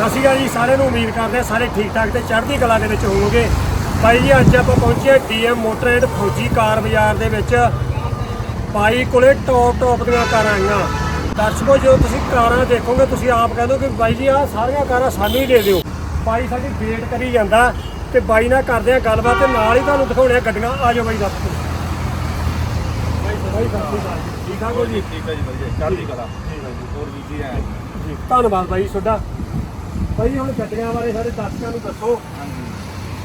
ਸਤਿ ਸ਼੍ਰੀ ਅਕਾਲ ਜੀ ਸਾਰਿਆਂ ਨੂੰ ਉਮੀਦ ਕਰਦੇ ਹਾਂ ਸਾਰੇ ਠੀਕ ਠਾਕ ਤੇ ਚੜ੍ਹਦੀ ਕਲਾ ਦੇ ਵਿੱਚ ਹੋਵੋਗੇ। ਬਾਈ ਜੀ ਅੱਜ ਆਪਾਂ ਪਹੁੰਚੇ ਡੀਐਮ ਮੋਟਰ ਐਂਡ ਫੌਜੀ ਕਾਰ ਬਾਜ਼ਾਰ ਦੇ ਵਿੱਚ। ਬਾਈ ਕੋਲੇ ਟੌਪ ਟੌਪ ਦੀਆਂ ਕਾਰਾਂ ਆਈਆਂ। ਦਰਸ਼ਕੋ ਜਦੋਂ ਤੁਸੀਂ ਕਾਰਾਂ ਦੇਖੋਗੇ ਤੁਸੀਂ ਆਪ ਕਹਿੰਦੇ ਕਿ ਬਾਈ ਜੀ ਆਹ ਸਾਰੀਆਂ ਕਾਰਾਂ ਸਾਨੂੰ ਹੀ ਦੇ ਦਿਓ। ਬਾਈ ਸਾਡੀ ਵੇਟ ਕਰੀ ਜਾਂਦਾ ਤੇ ਬਾਈ ਨਾਲ ਕਰਦੇ ਆ ਗੱਲਬਾਤ ਤੇ ਨਾਲ ਹੀ ਤੁਹਾਨੂੰ ਦਿਖਾਉਣੇ ਆ ਗੱਡੀਆਂ। ਆ ਜਾਓ ਬਾਈ ਦੱਸ। ਬਾਈ ਸਤਿ ਸ਼੍ਰੀ ਅਕਾਲ। ਠੀਕ ਠਾਕ ਹੋ ਜੀ? ਠੀਕ ਹੈ ਜੀ ਵਧੀਆ। ਚੜ੍ਹਦੀ ਕਲਾ। ਹੋਰ ਵੀ ਜੀ ਹੈ ਜੀ ਧੰਨਵਾਦ ਬਾਈ ਤੁਹਾਡਾ। ਬਾਈ ਹੁਣ ਗੱਡੀਆਂ ਬਾਰੇ ਸਾਰੇ ਦਰਸ਼ਕਾਂ ਨੂੰ ਦੱਸੋ।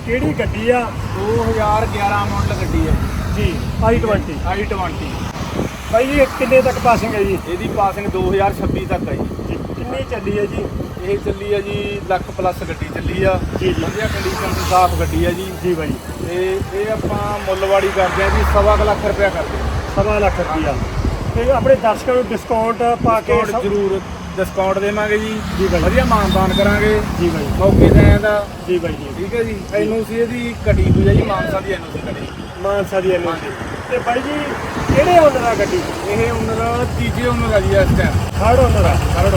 ਕਿਹੜੀ ਗੱਡੀ ਆ? 2011 ਮਾਡਲ ਗੱਡੀ ਹੈ। ਜੀ i20 i20 ਬਾਈ ਜੀ ਇਹ ਕਿੰਨੇ ਤੱਕ ਪਾਸਿੰਗ ਹੈ ਜੀ? ਇਹਦੀ ਪਾਸਿੰਗ 2026 ਤੱਕ ਹੈ ਜੀ। ਕਿੰਨੀ ਚੱਲੀ ਹੈ ਜੀ? ਇਹ ਚੱਲੀ ਹੈ ਜੀ ਲੱਖ ਪਲੱਸ ਗੱਡੀ ਚੱਲੀ ਆ। ਜੀ, ਜੀ। ਵਧੀਆ ਕੰਡੀਸ਼ਨ ਦੀ ਸਾਫ਼ ਗੱਡੀ ਹੈ ਜੀ। ਜੀ ਬਾਈ। ਤੇ ਇਹ ਆਪਾਂ ਮੁੱਲਵਾੜੀ ਕਰਦੇ ਆ ਜੀ ਸਵਾ ਲੱਖ ਰੁਪਇਆ ਕਰਦੇ ਆ ਸਵਾ ਲੱਖ ਰੁਪਈਆ ਤੇ ਆਪਣੇ ਦਰਸ਼ਕਾਂ ਨੂੰ ਡਿਸਕਾਊਂਟ ਪਾ ਕੇ ਜ਼ਰੂਰ। ਡਿਸਕਾਊਂਟ ਦੇਵਾਂਗੇ ਜੀ। ਜੀ ਬਾਈ। ਵਧੀਆ ਮਾਨਦਾਨ ਕਰਾਂਗੇ। ਜੀ ਬਾਈ। ਮੌਕੇ ਤੇ ਆਇਆ ਦਾ ਜੀ ਬਾਈ ਜੀ ਠੀਕ ਹੈ ਜੀ। ਐਨਓਸੀ ਇਹਦੀ ਘਟੀ ਹੋਈ ਹੈ ਜੀ ਮਾਨਸਾ ਦੀ ਐਨਓਸੀ ਘਟੀ ਮਾਨਸਾ ਦੀ ਐਨਓ ਤੇ ਬਾਈ ਜੀ ਕਿਹੜੇ ਓਨਰ ਆ ਗੱਡੀ? ਇਹ ਓਨਰ ਤੀਜੇ ਓਨਰ ਆ ਜੀ ਇਸ ਟਾਈਮ ਥਰਡ ਓਨਰ ਆ ਥਰਡ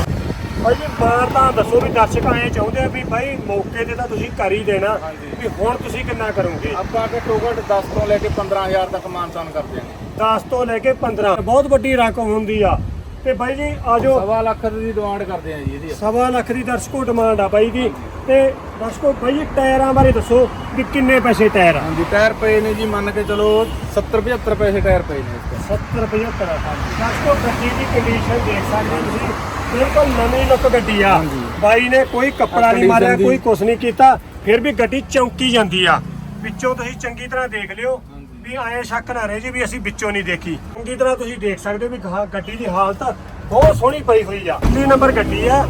ਬਾਈ ਜੀ ਮਾਰ ਤਾਂ ਦੱਸੋ ਵੀ ਦਰਸ਼ਕ ਆਏ ਚਾਹੁੰਦੇ ਆ ਵੀ ਬਾਈ ਮੌਕੇ ਤੇ ਤਾਂ ਤੁਸੀਂ ਕਰ ਹੀ ਦੇਣਾ। ਵੀ ਹੁਣ ਤੁਸੀਂ ਕਿੰਨਾ ਕਰੋਗੇ? ਆਪਾਂ ਘੱਟੋ ਘੱਟ 10 ਤੋਂ ਲੈ ਕੇ 15000 ਤੱਕ ਮਾਨਸਾਨ ਕਰਦੇ ਹਾਂ 10 ਤੋਂ ਲੈ ਕੇ 15 ਬਹੁਤ ਵੱਡੀ ਰਕਮ ਹੁੰਦੀ ਆ। ਤੇ ਬਾਈ ਜੀ ਆਜੋ ਸਵਾ ਲੱਖ ਦੀ ਡਿਮਾਂਡ ਕਰਦੇ ਆ ਜੀ ਇਹਦੀ। ਸਵਾ ਲੱਖ ਦੀ ਦਰਸ਼ਕੋ ਡਿਮਾਂਡ ਆ ਬਾਈ ਦੀ ਤੇ ਦਰਸ਼ਕੋ ਬਾਈ ਟਾਇਰਾਂ ਬਾਰੇ ਦੱਸੋ ਵੀ ਕਿੰਨੇ ਪੈਸੇ ਟਾਇਰ ਆ? ਹਾਂਜੀ ਟਾਇਰ ਪਏ ਨੇ ਜੀ ਮੰਨ ਕੇ ਚਲੋ 70 75 ਪੈਸੇ ਟਾਇਰ ਪਏ ਨੇ ਇਸ 70 75 ਦਰਸ਼ਕੋ ਗੱਡੀ ਦੀ ਕੰਡੀਸ਼ਨ ਦੇਖ ਸਕਦੇ ਹੋ ਤੁਸੀਂ। ਬਿਲਕੁਲ ਨਵੀਂ ਲੁੱਕ ਗੱਡੀ ਆ। ਹਾਂਜੀ। ਬਾਈ ਨੇ ਕੋਈ ਕੱਪੜਾ ਨਹੀਂ ਮਾਰਿਆ। ਕੋਈ ਕੁਛ ਨਹੀਂ ਕੀਤਾ ਫਿਰ ਵੀ ਗੱਡੀ ਚੌਂਕੀ ਜਾਂਦੀ ਆ। ਵਿੱਚੋਂ ਤੁਸੀਂ ਚੰਗੀ ਤਰ੍ਹਾਂ ਦੇਖ ਲਿਓ। ਹਾਂਜੀ। ਵੀ ਆਏ ਸ਼ੱਕ ਨਾ ਰਹੇ ਜੀ ਵੀ ਅਸੀਂ ਵਿੱਚੋਂ ਨਹੀਂ ਦੇਖੀ। ਚੰਗੀ ਤਰ੍ਹਾਂ ਤੁਸੀਂ ਦੇਖ ਸਕਦੇ ਹੋ ਵੀ ਗੱਡੀ ਦੀ ਹਾਲਤ ਬਹੁਤ ਸੋਹਣੀ ਪਈ ਹੋਈ ਆ। 3 ਨੰਬਰ ਗੱਡੀ ਆ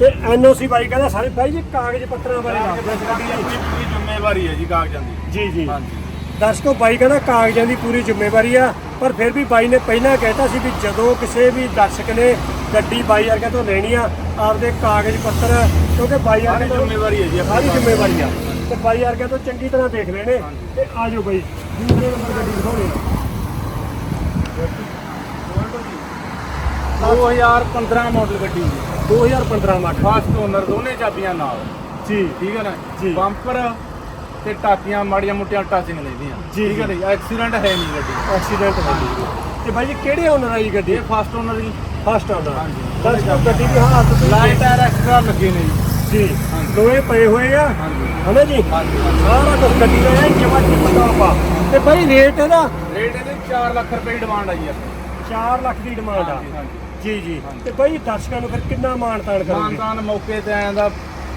ਤੇ ਐਨਓਸੀ ਬਾਈ ਕਹਿੰਦਾ ਸਾਰੇ ਬਾਈ ਜੀ ਕਾਗਜ਼ ਪੱਤਰਾਂ ਬਾਰੇ ਪੂਰੀ ਜ਼ਿੰਮੇਵਾਰੀ ਹੈ ਜੀ ਕਾਗਜ਼ਾਂ ਦੀ। ਜੀ ਜੀ। ਦਰਸ਼ਕੋ ਬਾਈ ਕਹਿੰਦਾ ਕਾਗਜ਼ਾਂ ਦੀ ਪੂਰੀ ਜ਼ਿੰਮੇਵਾਰੀ ਆ। ਪਰ ਫਿਰ ਵੀ ਬਾਈ ਨੇ ਪਹਿਲਾਂ ਕਹਿਤਾ ਸੀ ਵੀ ਜਦੋਂ ਕਿਸੇ ਵੀ ਦਰਸ਼ਕ ਨੇ ਗੱਡੀ ਬਾਈ ਵਰਗੇ ਤੋਂ ਲੈਣੀ ਆ ਆਪਦੇ ਕਾਗਜ਼ ਪੱਤਰ ਕਿਉਂਕਿ ਬਾਈ ਵਰਗੇ ਤੋਂ ਜ਼ਿੰਮੇਵਾਰੀ ਹੈ ਜੀ ਸਾਰੀ ਜ਼ਿੰਮੇਵਾਰੀ ਆ। ਤੇ ਬਾਈ ਵਰਗੇ ਤੋਂ ਚੰਗੀ ਤਰ੍ਹਾਂ ਦੇਖ ਲੈਣੇ। ਤੇ ਆ ਜਾਓ ਬਾਈ। ਦੂਸਰੇ ਨੰਬਰ ਗੱਡੀ ਦਿਖਾਉਣੀ ਆ 2015 ਮਾਡਲ ਗੱਡੀ ਜੀ 2015 ਮਾਡਲ ਫਾਸਟ ਓਨਰ ਦੋਨੇ ਚਾਬੀਆਂ ਨਾਲ। ਜੀ। ਠੀਕ ਹੈ ਨਾ? ਜੀ। ਬੰਪਰ ਤੇ ਟਾਕੀਆਂ ਮਾੜੀਆਂ ਮੋਟੀਆਂ ਟਾਚਿੰਗ ਲੈਂਦੀਆਂ ਜੀ, ਠੀਕ ਹੈ ਨਾ ਐਕਸੀਡੈਂਟ ਹੈ ਨਹੀਂ ਗੱਡੀ। ਐਕਸੀਡੈਂਟ ਹੋ। ਗਈ ਤੇ ਬਾਈ ਜੀ ਕਿਹੜੇ ਓਨਰ ਆਈ ਗੱਡੀ? ਇਹ ਫਾਸਟ ਓਨਰ ਜੀ। ਫਸਟ ਓਨਰ ਹਾਂਜੀ। ਦਰਸ਼ਕੋ ਗੱਡੀ ਦੀ ਹਾਲਤ ਤੁਸੀਂ ਲਾਈਟ ਟਾਇਰ ਐਕਸਟਰਾ ਲੱਗੇ ਨੇ ਜੀ। ਜੀ। ਲੋਹੇ ਪਏ ਹੋਏ ਆ। ਹਾਂਜੀ। ਹਨਾ ਜੀ? ਸਾਰਾ ਕੁਝ ਗੱਡੀ ਦਾ ਹੈ ਜਮਾ ਟਿਪ ਟਾਪ ਆ ਤੇ ਬਾਈ ਰੇਟ ਇਹਦਾ? ਰੇਟ ਇਹਦੇ 4 ਲੱਖ ਰੁਪਏ ਡਿਮਾਂਡ ਆ ਜੀ ਆਪਣੀ। 4 ਲੱਖ ਦੀ ਡਿਮਾਂਡ ਆ। ਹਾਂਜੀ ਹਾਂਜੀ। ਜੀ ਜੀ। ਤੇ ਬਾਈ ਦਰਸ਼ਕਾਂ ਨੂੰ ਫਿਰ ਕਿੰਨਾ ਮਾਣ ਤਾਣ ਕਰੋਗੇ? ਮਾਨਤਾਨ ਮੌਕੇ ਤੇ ਆਇਆ ਦਾ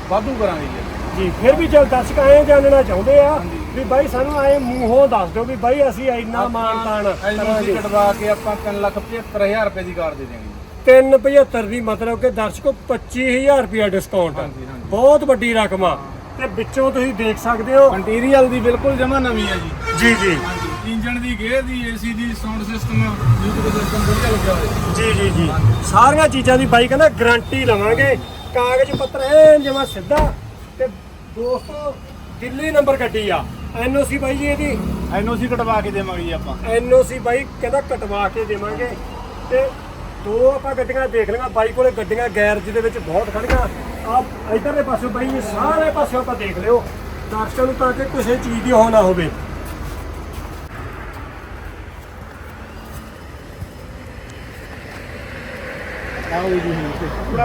ਵਾਧੂ ਕਰਾਂਗੇ ਜੀ। ਜੀ ਫਿਰ ਵੀ ਚਲ ਦਰਸ਼ਕ ਐਂ ਜਾਣਨਾ ਚਾਹੁੰਦੇ ਆ ਹਾਂਜੀ। ਵੀ ਬਾਈ ਸਾਨੂੰ ਐ ਮੂੰਹੋਂ ਦੱਸ ਦਿਓ ਵੀ ਬਾਈ ਅਸੀਂ ਇੰਨਾ ਮਾਣ ਤਾਣ ਕਰਾਂਗੇ। ਕਟਵਾ ਕੇ ਆਪਾਂ 3 ਲੱਖ 75000 ਰੁਪਏ ਦੀ ਕਾਰ ਦੇ ਦੇਵਾਂਗੇ 375 ਦੀ ਮਤਲਬ ਕਿ ਦਰਸ਼ਕੋ 25000 ਰੁਪਿਆ ਡਿਸਕਾਊਂਟ ਹਾਂਜੀ, ਹਾਂਜੀ। ਬਹੁਤ ਵੱਡੀ ਰਕਮ ਆ। ਤੇ ਵਿੱਚੋਂ ਤੁਸੀਂ ਦੇਖ ਸਕਦੇ ਹੋ ਮਟੀਰੀਅਲ ਦੀ ਬਿਲਕੁਲ ਜਮਾ ਨਵੀਂ ਹੈ ਜੀ। ਜੀ ਜੀ। ਹਾਂਜੀ ਇੰਜਨ ਦੀ ਗੇਅਰ ਦੀ ਏਸੀ ਦੀ ਸਾਊਂਡ ਸਿਸਟਮ ਮਿਊਜ਼ਿਕ ਸਿਸਟਮ ਵਧੀਆ ਲੱਗਿਆ ਹੋਇਆ ਜੀ। ਜੀ ਜੀ ਸਾਰੀਆਂ ਚੀਜ਼ਾਂ ਦੀ ਬਾਈ ਕਹਿੰਦਾ ਗਾਰੰਟੀ ਲਵਾਂਗੇ। ਕਾਗਜ਼ ਪੱਤਰ ਐਨ ਜਮਾ ਸਿੱਧਾ। ਤੇ ਦੋਸਤੋ ਦਿੱਲੀ ਨੰਬਰ ਗੱਡੀ ਆ। ਐਨਓਸੀ ਬਾਈ ਜੀ ਇਹਦੀ। ਐਨਓਸੀ ਕਟਵਾ ਕੇ ਦੇਵਾਂਗੇ ਜੀ ਆਪਾਂ। ਐਨਓਸੀ ਬਾਈ ਕਹਿੰਦਾ ਕਟਵਾ ਕੇ ਦੇਵਾਂਗੇ। ਤੇ ਦੋ ਆਪਾਂ ਗੱਡੀਆਂ ਦੇਖ ਲਈਆਂ, ਬਾਈ ਕੋਲੇ ਗੱਡੀਆਂ ਗੈਰਜ ਦੇ ਵਿੱਚ ਬਹੁਤ ਖੜੀਆਂ ਆ ਇਧਰਲੇ ਪਾਸੇ ਬਾਈ ਸਾਰੇ ਪਾਸੇ ਆਪਾਂ ਦੇਖ ਲਿਓ। ਦਰਸ਼ਕਾਂ ਨੂੰ ਤਾਂ ਕਿ ਕਿਸੇ ਚੀਜ਼ ਦੀ ਹੋ ਨਾ ਹੋਵੇ।